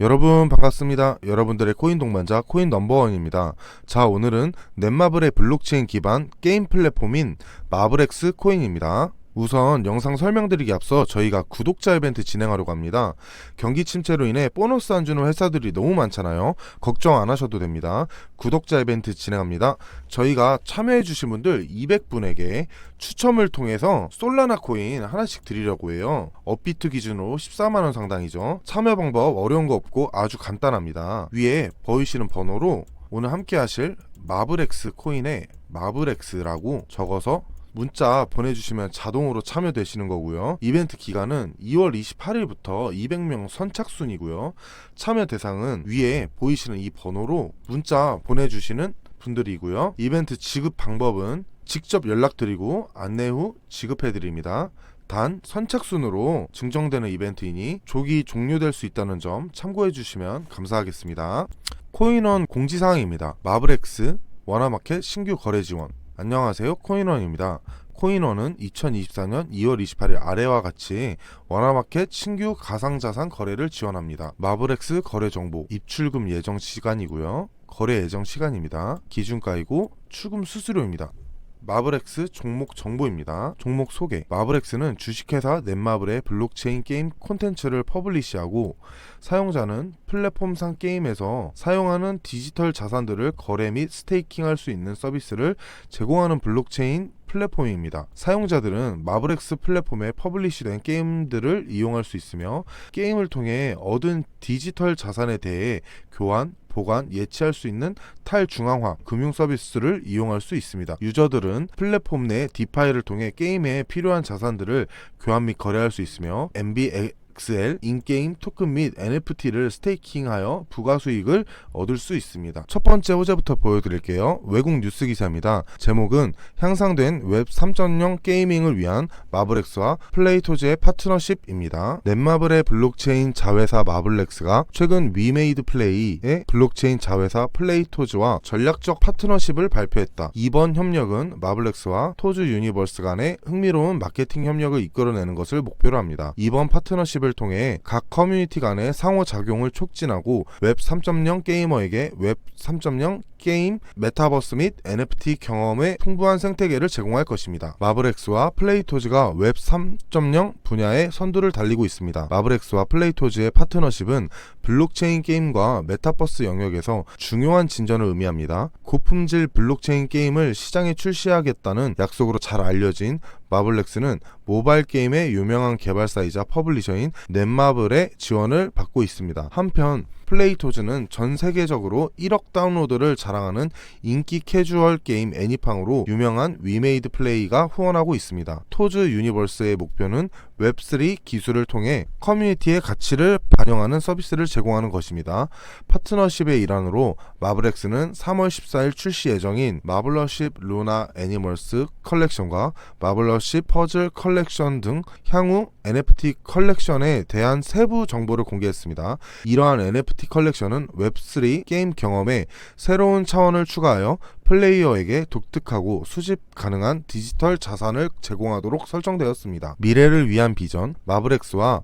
여러분 반갑습니다. 여러분들의 코인 동반자 코인 넘버원입니다. 자 오늘은 넷마블의 블록체인 기반 게임 플랫폼인 마블엑스 코인입니다. 우선 영상 설명드리기 앞서 저희가 구독자 이벤트 진행하려고 합니다. 경기 침체로 인해 보너스 안 주는 회사들이 너무 많잖아요. 걱정 안 하셔도 됩니다. 구독자 이벤트 진행합니다. 저희가 참여해주신 분들 200분에게 추첨을 통해서 솔라나 코인 하나씩 드리려고 해요. 업비트 기준으로 14만원 상당이죠. 참여 방법 어려운 거 없고 아주 간단합니다. 위에 보이시는 번호로 오늘 함께 하실 마블엑스 코인에 마블엑스라고 적어서 문자 보내주시면 자동으로 참여되시는 거고요. 이벤트 기간은 2월 28일부터 200명 선착순이고요. 참여 대상은 위에 보이시는 이 번호로 문자 보내주시는 분들이고요. 이벤트 지급 방법은 직접 연락드리고 안내 후 지급해드립니다. 단 선착순으로 증정되는 이벤트이니 조기 종료될 수 있다는 점 참고해 주시면 감사하겠습니다. 코인원 공지사항입니다. 마블엑스 원화마켓 신규 거래 지원 안녕하세요 코인원입니다. 코인원은 2024년 2월 28일 아래와 같이 원화마켓 신규 가상자산 거래를 지원합니다. 마블엑스 거래 정보 입출금 예정 시간이고요. 거래 예정 시간입니다. 기준가이고 출금 수수료입니다. 마블엑스 종목 정보입니다. 종목 소개. 마블엑스는 주식회사 넷마블의 블록체인 게임 콘텐츠를 퍼블리시하고 사용자는 플랫폼상 게임에서 사용하는 디지털 자산들을 거래 및 스테이킹할 수 있는 서비스를 제공하는 블록체인 플랫폼입니다. 사용자들은 마블엑스 플랫폼에 퍼블리시된 게임들을 이용할 수 있으며 게임을 통해 얻은 디지털 자산에 대해 교환, 보관, 예치할 수 있는 탈중앙화 금융 서비스를 이용할 수 있습니다. 유저들은 플랫폼 내 디파이를 통해 게임에 필요한 자산들을 교환 및 거래할 수 있으며 MB XL 인게임 토큰 및 NFT를 스테이킹하여 부가 수익을 얻을 수 있습니다. 첫 번째 호재부터 보여드릴게요. 외국 뉴스 기사입니다. 제목은 향상된 웹 3.0 게이밍을 위한 마블엑스와 플레이토즈의 파트너십입니다. 넷마블의 블록체인 자회사 마블렉스가 최근 위메이드 플레이의 블록체인 자회사 플레이토즈와 전략적 파트너십을 발표했다. 이번 협력은 마블렉스와 토즈 유니버스 간의 흥미로운 마케팅 협력을 이끌어내는 것을 목표로 합니다. 이번 파트너십 을 통해 각 커뮤니티 간의 상호작용을 촉진하고 웹 3.0 게이머에게 웹 3.0 게임, 메타버스 및 NFT 경험의 풍부한 생태계를 제공할 것입니다. 마블엑스와 플레이토즈가 웹 3.0 분야의 선두를 달리고 있습니다. 마블엑스와 플레이토즈의 파트너십은 블록체인 게임과 메타버스 영역에서 중요한 진전을 의미합니다. 고품질 블록체인 게임을 시장에 출시하겠다는 약속으로 잘 알려진 마블렉스는 모바일 게임의 유명한 개발사이자 퍼블리셔인 넷마블의 지원을 받고 있습니다. 한편 플레이토즈는 전 세계적으로 1억 다운로드를 자랑하는 인기 캐주얼 게임 애니팡으로 유명한 위메이드 플레이가 후원하고 있습니다. 토즈 유니버스의 목표는 웹3 기술을 통해 커뮤니티의 가치를 반영하는 서비스를 제공하는 것입니다. 파트너십의 일환으로 마블엑스는 3월 14일 출시 예정인 마블러십 루나 애니멀스 컬렉션과 마블러십 퍼즐 컬렉션 등 향후 NFT 컬렉션에 대한 세부 정보를 공개했습니다. 이러한 NFT 컬렉션은 웹3 게임 경험에 새로운 차원을 추가하여 플레이어에게 독특하고 수집 가능한 디지털 자산을 제공하도록 설정되었습니다. 미래를 위한 비전 마블엑스와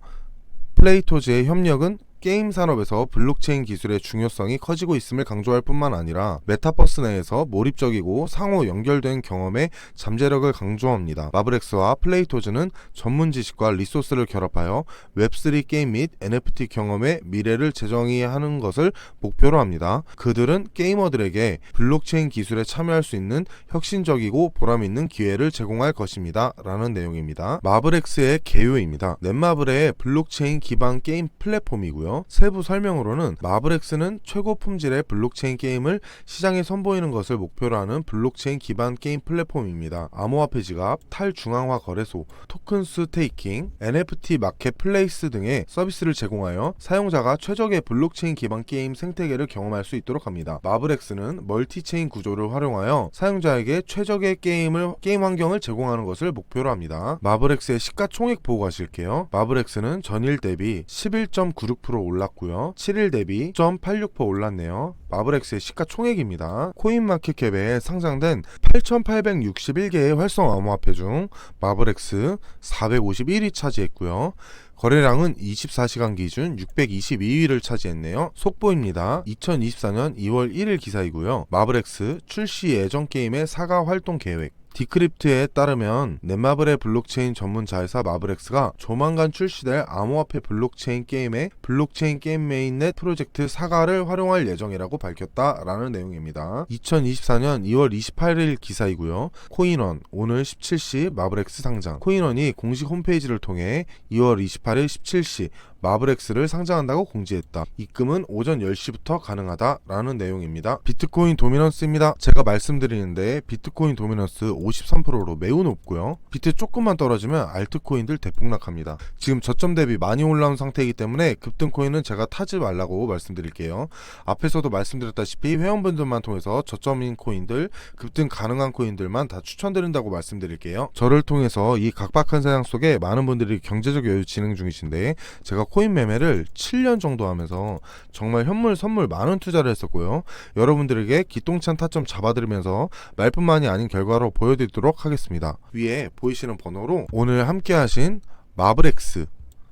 플레이토즈의 협력은 게임 산업에서 블록체인 기술의 중요성이 커지고 있음을 강조할 뿐만 아니라 메타버스 내에서 몰입적이고 상호 연결된 경험의 잠재력을 강조합니다. 마블엑스와 플레이토즈는 전문 지식과 리소스를 결합하여 웹3 게임 및 NFT 경험의 미래를 재정의하는 것을 목표로 합니다. 그들은 게이머들에게 블록체인 기술에 참여할 수 있는 혁신적이고 보람 있는 기회를 제공할 것입니다. 라는 내용입니다. 마블엑스의 개요입니다. 넷마블의 블록체인 기반 게임 플랫폼이고요. 세부 설명으로는 마블엑스는 최고 품질의 블록체인 게임을 시장에 선보이는 것을 목표로 하는 블록체인 기반 게임 플랫폼입니다. 암호화폐 지갑, 탈중앙화 거래소, 토큰 스 테이킹, NFT 마켓 플레이스 등의 서비스를 제공하여 사용자가 최적의 블록체인 기반 게임 생태계를 경험할 수 있도록 합니다. 마블엑스는 멀티체인 구조를 활용하여 사용자에게 최적의 게임을 게임 환경을 제공하는 것을 목표로 합니다. 마블엑스의 시가총액 보고 가실게요. 마블엑스는 전일 대비 11.96% 올랐고요. 7일 대비 0.86% 올랐네요. 마블엑스의 시가총액입니다. 코인마켓캡에 상장된 8,861개의 활성 암호화폐 중 마블엑스 451위 차지했고요. 거래량은 24시간 기준 622위를 차지했네요. 속보입니다. 2024년 2월 1일 기사이고요. 마블엑스 출시 예정 게임의 사과 활동 계획 디크립트에 따르면 넷마블의 블록체인 전문 자회사 마블엑스가 조만간 출시될 암호화폐 블록체인 게임의 블록체인 게임 메인넷 프로젝트 사가를 활용할 예정이라고 밝혔다라는 내용입니다. 2024년 2월 28일 기사이고요. 코인원 오늘 17시 마블엑스 상장. 코인원이 공식 홈페이지를 통해 2월 28일 17시 마블엑스를 상장한다고 공지했다. 입금은 오전 10시부터 가능하다라는 내용입니다. 비트코인 도미넌스입니다. 제가 말씀드리는데 비트코인 도미넌스 53%로 매우 높고요. 비트 조금만 떨어지면 알트코인들 대폭락합니다. 지금 저점 대비 많이 올라온 상태이기 때문에 급등 코인은 제가 타지 말라고 말씀드릴게요. 앞에서도 말씀드렸다시피 회원분들만 통해서 저점인 코인들, 급등 가능한 코인들만 다 추천드린다고 말씀드릴게요. 저를 통해서 이 각박한 세상 속에 많은 분들이 경제적 여유 진행 중이신데 제가 코인 매매를 7년 정도 하면서 정말 현물 선물 많은 투자를 했었고요. 여러분들에게 기똥찬 타점 잡아드리면서 말뿐만이 아닌 결과로 보여드리도록 하겠습니다. 위에 보이시는 번호로 오늘 함께 하신 마블엑스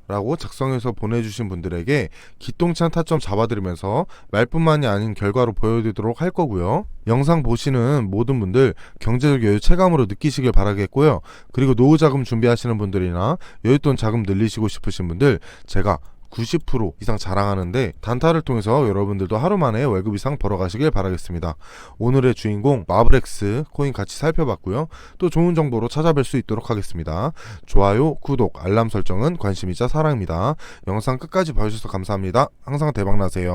라고 작성해서 보내주신 분들에게 기똥찬 타점 잡아드리면서 말뿐만이 아닌 결과로 보여드리도록 할 거고요. 영상 보시는 모든 분들 경제적 여유 체감으로 느끼시길 바라겠고요. 그리고 노후 자금 준비하시는 분들이나 여윳돈 자금 늘리시고 싶으신 분들 제가 90% 이상 자랑하는데 단타를 통해서 여러분들도 하루 만에 월급 이상 벌어가시길 바라겠습니다. 오늘의 주인공 마블엑스 코인 같이 살펴봤고요. 또 좋은 정보로 찾아뵐 수 있도록 하겠습니다. 좋아요, 구독, 알람 설정은 관심이자 사랑입니다. 영상 끝까지 봐주셔서 감사합니다. 항상 대박나세요.